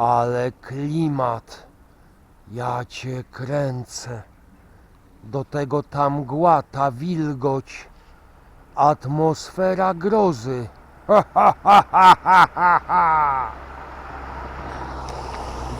Ale klimat. Ja cię kręcę. Do tego ta mgła, ta wilgoć. Atmosfera grozy.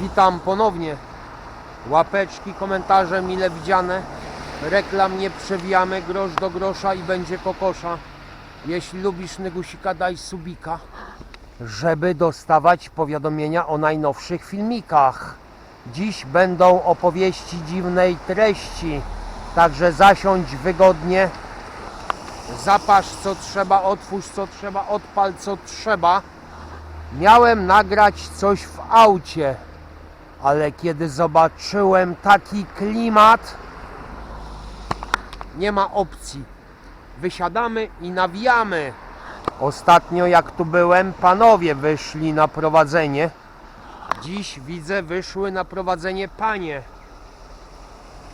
Witam ponownie. Łapeczki, komentarze mile widziane. Reklam nie przewijamy, grosz do grosza i będzie kokosza. Jeśli lubisz Negusika, daj subika, żeby dostawać powiadomienia o najnowszych filmikach. Dziś będą opowieści dziwnej treści, także zasiądź wygodnie, zapasz co trzeba, otwórz co trzeba, odpal co trzeba. Miałem nagrać coś w aucie, ale kiedy zobaczyłem taki klimat, nie ma opcji. Wysiadamy i nawijamy. Ostatnio jak tu byłem, panowie wyszli na prowadzenie. Dziś widzę, wyszły na prowadzenie panie.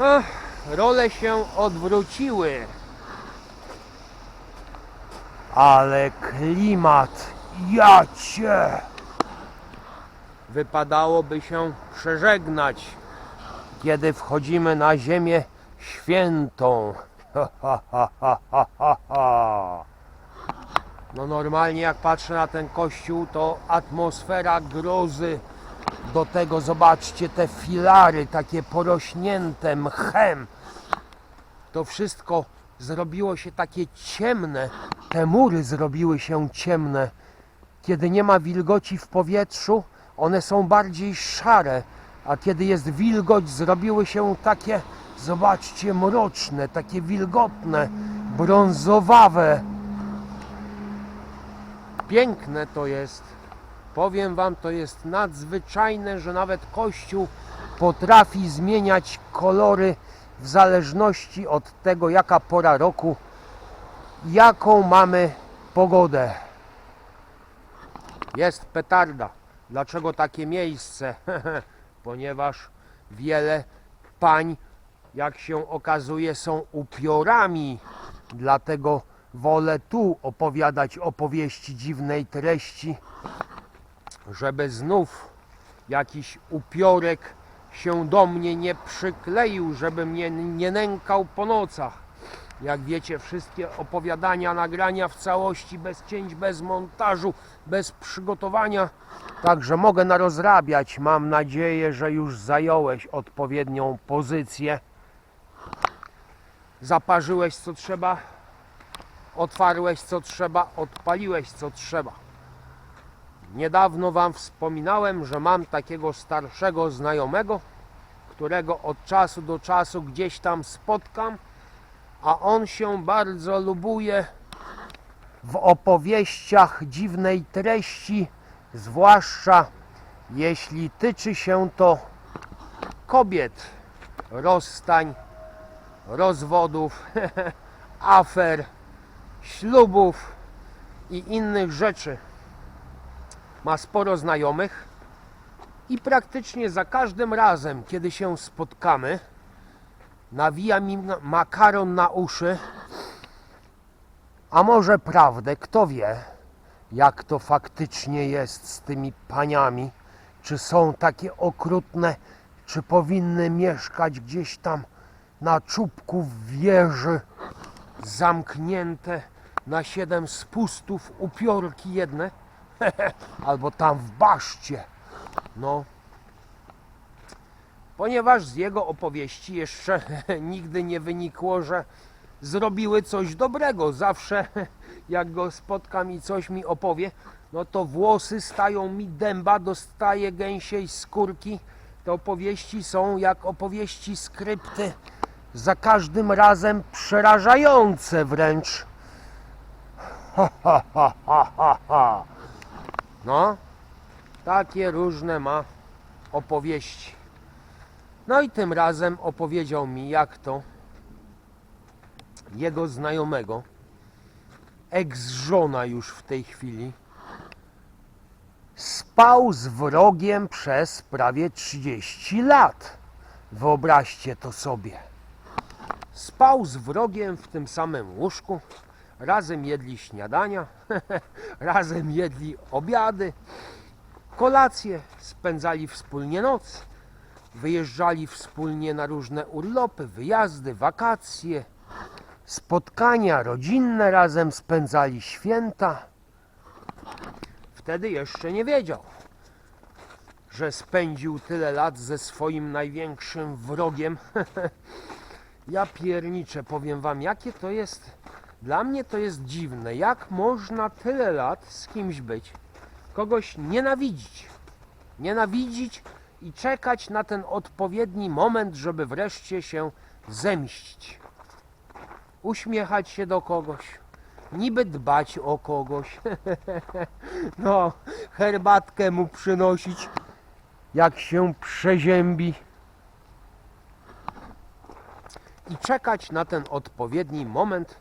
Ach, role się odwróciły. Ale klimat, ja cię! Wypadałoby się przeżegnać, kiedy wchodzimy na ziemię świętą. Ha, ha, ha, ha, ha, ha. No normalnie jak patrzę na ten kościół, to atmosfera grozy. Do tego zobaczcie te filary, takie porośnięte mchem. To wszystko zrobiło się takie ciemne. Te mury zrobiły się ciemne. Kiedy nie ma wilgoci w powietrzu, one są bardziej szare, a kiedy jest wilgoć, zrobiły się takie, zobaczcie, mroczne, takie wilgotne, brązowawe. Piękne to jest. Powiem Wam, to jest nadzwyczajne, że nawet Kościół potrafi zmieniać kolory w zależności od tego, jaka pora roku, jaką mamy pogodę. Jest petarda. Dlaczego takie miejsce? Ponieważ wiele pań, jak się okazuje, są upiorami. Dlatego wolę tu opowiadać opowieści dziwnej treści, żeby znów jakiś upiorek się do mnie nie przykleił, żeby mnie nie nękał po nocach. Jak wiecie, wszystkie opowiadania, nagrania w całości, bez cięć, bez montażu, bez przygotowania. Także mogę narozrabiać. Mam nadzieję, że już zająłeś odpowiednią pozycję. Zaparzyłeś co trzeba, otwarłeś co trzeba, odpaliłeś co trzeba. Niedawno Wam wspominałem, że mam takiego starszego znajomego, którego od czasu do czasu gdzieś tam spotkam, a on się bardzo lubuje w opowieściach dziwnej treści, zwłaszcza jeśli tyczy się to kobiet, rozstań, rozwodów, afer, ślubów i innych rzeczy. Ma sporo znajomych i praktycznie za każdym razem, kiedy się spotkamy, nawija mi makaron na uszy. A może prawdę, kto wie, jak to faktycznie jest z tymi paniami? Czy są takie okrutne, czy powinny mieszkać gdzieś tam na czubku wieży, zamknięte na siedem spustów upiorki jedne? Albo tam w baszcie. No, ponieważ z jego opowieści jeszcze nigdy nie wynikło, że zrobiły coś dobrego. Zawsze jak go spotkam i coś mi opowie, no to włosy stają mi dęba, dostaję gęsiej skórki. Te opowieści są jak opowieści skrypty, za każdym razem przerażające wręcz. Ha, ha, ha, ha, ha, ha. No, takie różne ma opowieści. No i tym razem opowiedział mi, jak to jego znajomego, ex-żona już w tej chwili, spał z wrogiem przez prawie 30 lat. Wyobraźcie to sobie. Spał z wrogiem w tym samym łóżku, razem jedli śniadania, razem jedli obiady, kolację, spędzali wspólnie noc, wyjeżdżali wspólnie na różne urlopy, wyjazdy, wakacje, spotkania rodzinne razem spędzali święta. Wtedy jeszcze nie wiedział, że spędził tyle lat ze swoim największym wrogiem. ja pierniczę, powiem wam, jakie to jest. Dla mnie to jest dziwne. Jak można tyle lat z kimś być, kogoś nienawidzić, nienawidzić i czekać na ten odpowiedni moment, żeby wreszcie się zemścić. Uśmiechać się do kogoś, niby dbać o kogoś. no, herbatkę mu przynosić, jak się przeziębi. I czekać na ten odpowiedni moment,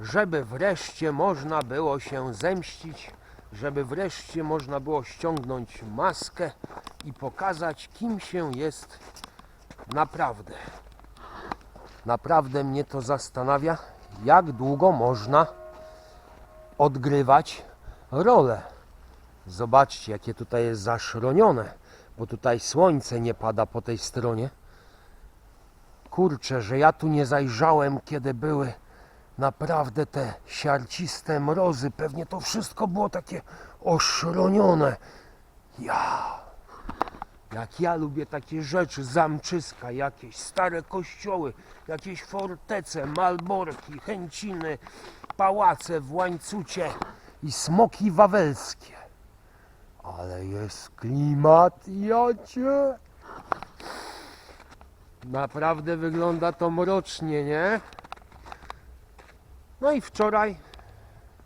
żeby wreszcie można było się zemścić, żeby wreszcie można było ściągnąć maskę i pokazać, kim się jest naprawdę. Naprawdę mnie to zastanawia, jak długo można odgrywać rolę. Zobaczcie, jakie tutaj jest zaszronione, bo tutaj słońce nie pada po tej stronie. Kurczę, że ja tu nie zajrzałem, kiedy były naprawdę te siarciste mrozy. Pewnie to wszystko było takie oszronione. Ja, jak ja lubię takie rzeczy, zamczyska, jakieś stare kościoły, jakieś fortece, malborki, chęciny, pałace w łańcucie i smoki wawelskie. Ale jest klimat, jacie. Naprawdę wygląda to mrocznie, nie? No i wczoraj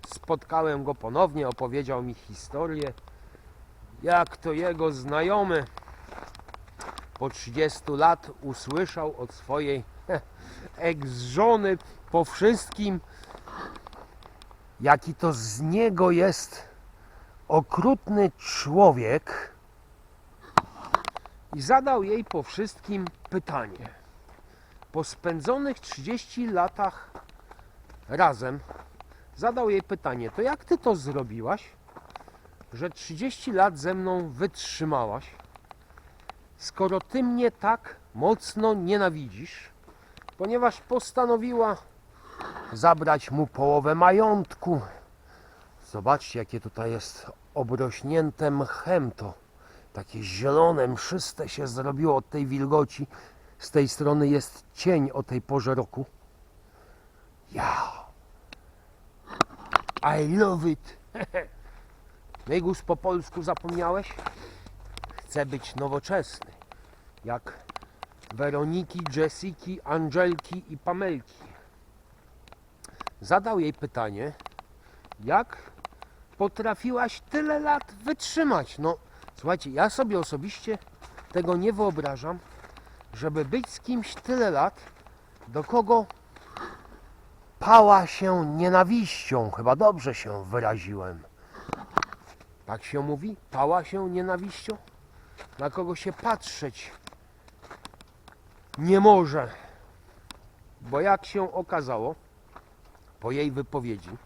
spotkałem go ponownie, opowiedział mi historię, jak to jego znajomy po 30 lat usłyszał od swojej ex-żony po wszystkim, jaki to z niego jest okrutny człowiek i zadał jej po wszystkim pytanie. Po spędzonych 30 latach razem zadał jej pytanie: To jak ty to zrobiłaś, że 30 lat ze mną wytrzymałaś, skoro ty mnie tak mocno nienawidzisz, ponieważ postanowiła zabrać mu połowę majątku. Zobaczcie, jakie tutaj jest obrośnięte mchem to. Takie zielone, mszyste się zrobiło od tej wilgoci. Z tej strony jest cień o tej porze roku. Ja. I love it. Mygus po polsku zapomniałeś? Chcę być nowoczesny. Jak Weroniki, Jessiki, Angelki i Pamelki. Zadał jej pytanie, jak potrafiłaś tyle lat wytrzymać? No, słuchajcie, ja sobie osobiście tego nie wyobrażam, żeby być z kimś tyle lat, do kogo pała się nienawiścią. Chyba dobrze się wyraziłem. Tak się mówi? Pała się nienawiścią? Na kogo się patrzeć nie może. Bo jak się okazało, po jej wypowiedzi,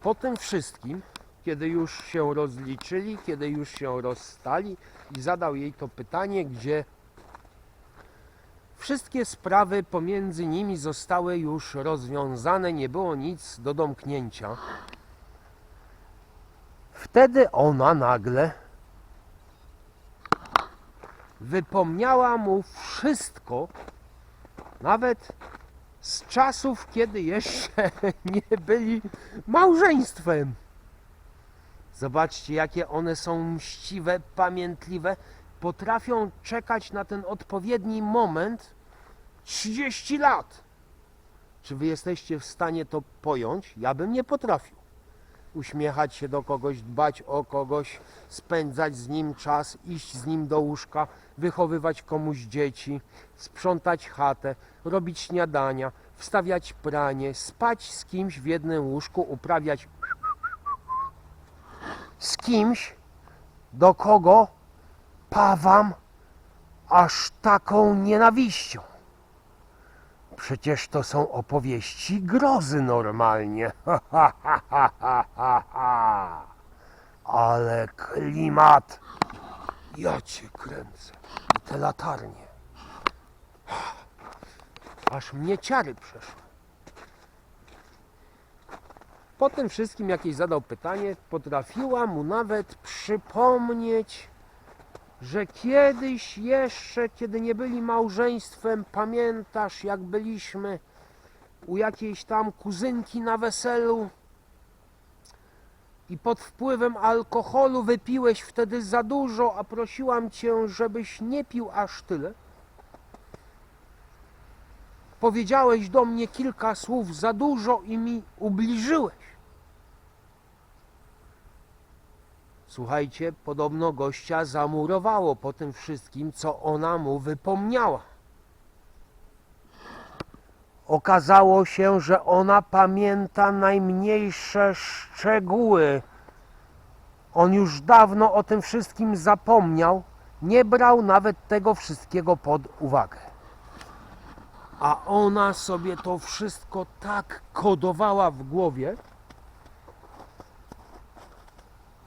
po tym wszystkim, kiedy już się rozliczyli, kiedy już się rozstali i zadał jej to pytanie, gdzie wszystkie sprawy pomiędzy nimi zostały już rozwiązane, nie było nic do domknięcia. Wtedy ona nagle wypomniała mu wszystko, nawet z czasów, kiedy jeszcze nie byli małżeństwem. Zobaczcie, jakie one są mściwe, pamiętliwe. Potrafią czekać na ten odpowiedni moment 30 lat. Czy wy jesteście w stanie to pojąć? Ja bym nie potrafił. Uśmiechać się do kogoś, dbać o kogoś, spędzać z nim czas, iść z nim do łóżka, wychowywać komuś dzieci, sprzątać chatę, robić śniadania, wstawiać pranie, spać z kimś w jednym łóżku, uprawiać z kimś, do kogo pawam aż taką nienawiścią. Przecież to są opowieści grozy normalnie. Ale klimat! Ja cię kręcę. Te latarnie. Aż mnie ciary przeszły. Po tym wszystkim jakieś zadał pytanie, potrafiła mu nawet przypomnieć, że kiedyś jeszcze, kiedy nie byli małżeństwem, pamiętasz jak byliśmy u jakiejś tam kuzynki na weselu i pod wpływem alkoholu wypiłeś wtedy za dużo, a prosiłam cię, żebyś nie pił aż tyle. Powiedziałeś do mnie kilka słów za dużo i mi ubliżyłeś. Słuchajcie, podobno gościa zamurowało po tym wszystkim, co ona mu wypomniała. Okazało się, że ona pamięta najmniejsze szczegóły. On już dawno o tym wszystkim zapomniał, nie brał nawet tego wszystkiego pod uwagę. A ona sobie to wszystko tak kodowała w głowie,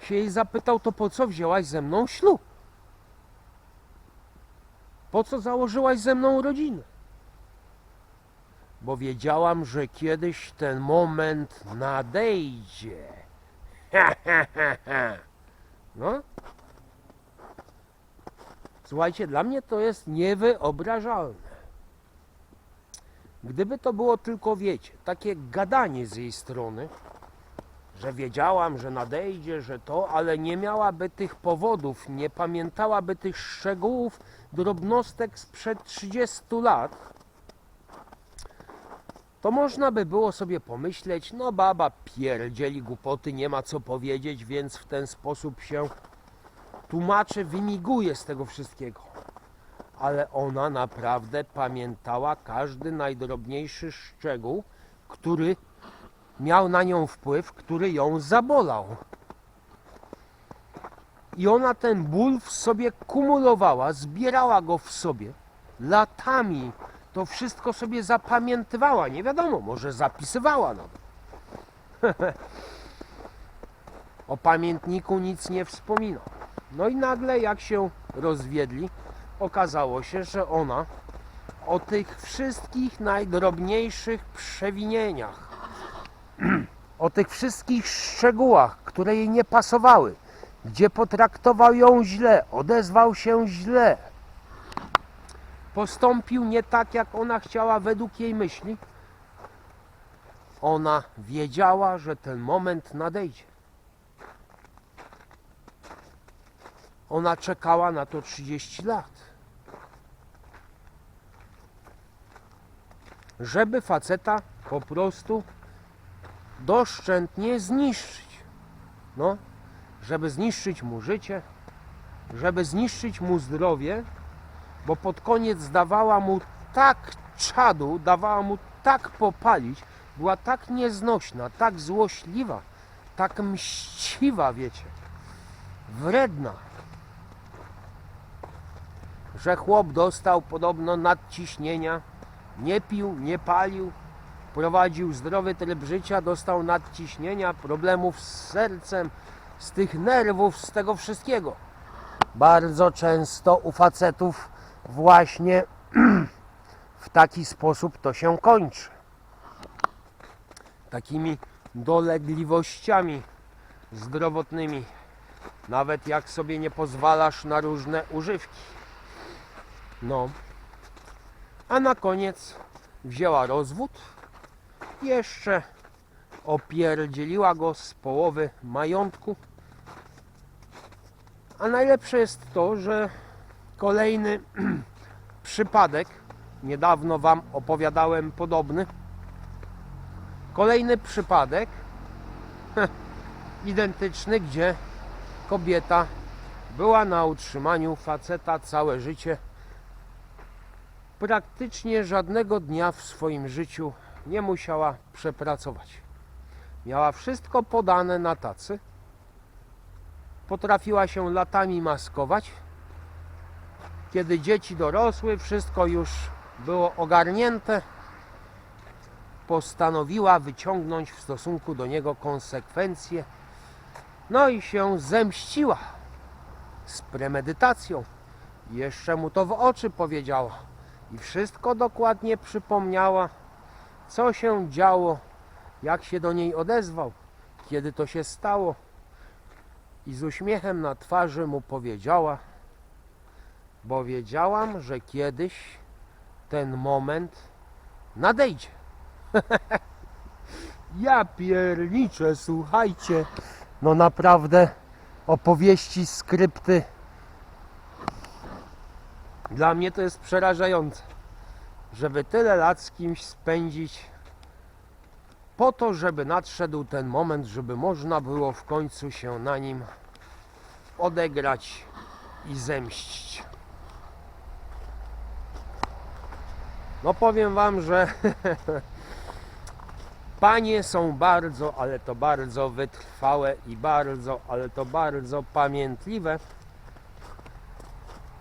się jej zapytał, to po co wzięłaś ze mną ślub? Po co założyłaś ze mną rodzinę? Bo wiedziałam, że kiedyś ten moment nadejdzie. No. Słuchajcie, dla mnie to jest niewyobrażalne. Gdyby to było tylko, wiecie, takie gadanie z jej strony, że wiedziałam, że nadejdzie, że to, ale nie miałaby tych powodów, nie pamiętałaby tych szczegółów, drobnostek sprzed 30 lat, to można by było sobie pomyśleć, no baba pierdzieli głupoty, nie ma co powiedzieć, więc w ten sposób się tłumaczy, wymiguje z tego wszystkiego. Ale ona naprawdę pamiętała każdy najdrobniejszy szczegół, który miał na nią wpływ, który ją zabolał. I ona ten ból w sobie kumulowała, zbierała go w sobie latami. To wszystko sobie zapamiętywała. Nie wiadomo, może zapisywała nawet. o pamiętniku nic nie wspominał. No i nagle, jak się rozwiedli, okazało się, że ona o tych wszystkich najdrobniejszych przewinieniach, o tych wszystkich szczegółach, które jej nie pasowały, gdzie potraktował ją źle, odezwał się źle, postąpił nie tak, jak ona chciała według jej myśli, ona wiedziała, że ten moment nadejdzie. Ona czekała na to 30 lat. Żeby faceta po prostu doszczętnie zniszczyć. No, żeby zniszczyć mu życie, żeby zniszczyć mu zdrowie, bo pod koniec dawała mu tak czadu, dawała mu tak popalić, była tak nieznośna, tak złośliwa, tak mściwa, wiecie, wredna, że chłop dostał podobno nadciśnienia, nie pił, nie palił, prowadził zdrowy tryb życia, dostał nadciśnienia, problemów z sercem, z tych nerwów, z tego wszystkiego. Bardzo często u facetów właśnie w taki sposób to się kończy. Takimi dolegliwościami zdrowotnymi, nawet jak sobie nie pozwalasz na różne używki. No. A na koniec wzięła rozwód, jeszcze opierdzieliła go z połowy majątku. A najlepsze jest to, że kolejny przypadek, niedawno Wam opowiadałem podobny, kolejny przypadek identyczny, gdzie kobieta była na utrzymaniu faceta całe życie. Praktycznie żadnego dnia w swoim życiu nie musiała przepracować. Miała wszystko podane na tacy. Potrafiła się latami maskować. Kiedy dzieci dorosły, wszystko już było ogarnięte. Postanowiła wyciągnąć w stosunku do niego konsekwencje No i się zemściła z premedytacją. Jeszcze mu to w oczy powiedziała i wszystko dokładnie przypomniała, co się działo, jak się do niej odezwał, kiedy to się stało. I z uśmiechem na twarzy mu powiedziała, bo wiedziałam, że kiedyś ten moment nadejdzie. ja pierniczę, słuchajcie, no naprawdę opowieści, skrypty. Dla mnie to jest przerażające, żeby tyle lat z kimś spędzić po to, żeby nadszedł ten moment, żeby można było w końcu się na nim odegrać i zemścić. No powiem wam, że panie są bardzo, ale to bardzo wytrwałe i bardzo, ale to bardzo pamiętliwe.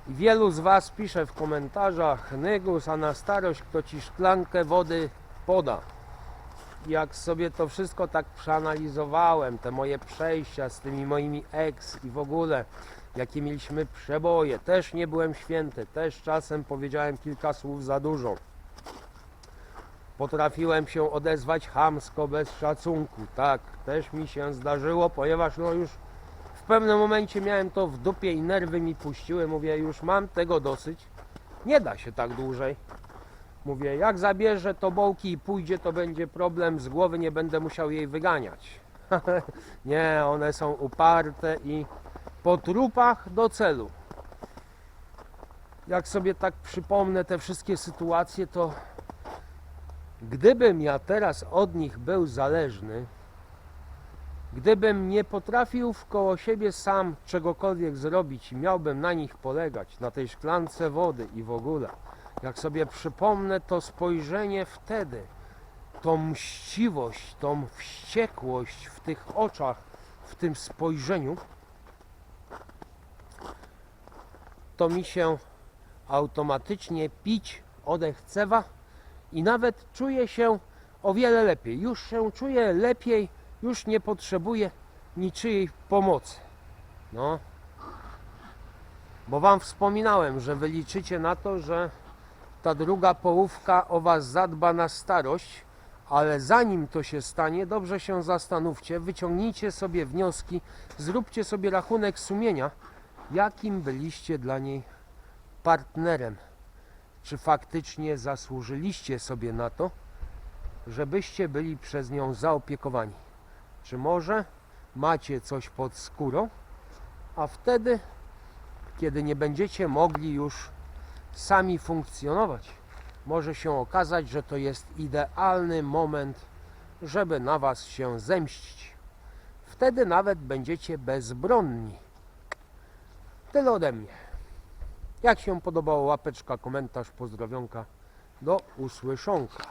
Wielu z was pisze w komentarzach Nygus, a na starość kto ci szklankę wody poda. Jak sobie to wszystko tak przeanalizowałem, te moje przejścia z tymi moimi ex i w ogóle, jakie mieliśmy przeboje, też nie byłem święty, też czasem powiedziałem kilka słów za dużo. Potrafiłem się odezwać chamsko, bez szacunku, tak, też mi się zdarzyło, ponieważ no już pewnym momencie miałem to w dupie i nerwy mi puściły, mówię, już mam tego dosyć, nie da się tak dłużej. Mówię, jak zabierze to bołki i pójdzie, to będzie problem z głowy, nie będę musiał jej wyganiać. nie, one są uparte i po trupach do celu. Jak sobie tak przypomnę te wszystkie sytuacje, to gdybym ja teraz od nich był zależny, gdybym nie potrafił wkoło siebie sam czegokolwiek zrobić i miałbym na nich polegać, na tej szklance wody i w ogóle, jak sobie przypomnę to spojrzenie wtedy, tą mściwość, tą wściekłość w tych oczach, w tym spojrzeniu, to mi się automatycznie pić odechcewa i nawet czuję się o wiele lepiej. Już się czuję lepiej, już nie potrzebuję niczyjej pomocy. No. Bo wam wspominałem, że wyliczycie na to, że ta druga połówka o was zadba na starość, ale zanim to się stanie, dobrze się zastanówcie, wyciągnijcie sobie wnioski, zróbcie sobie rachunek sumienia, jakim byliście dla niej partnerem. Czy faktycznie zasłużyliście sobie na to, żebyście byli przez nią zaopiekowani? Czy może macie coś pod skórą, a wtedy, kiedy nie będziecie mogli już sami funkcjonować, może się okazać, że to jest idealny moment, żeby na Was się zemścić. Wtedy nawet będziecie bezbronni. Tyle ode mnie. Jak się podobało łapeczka, komentarz, pozdrowionka. Do usłyszonka.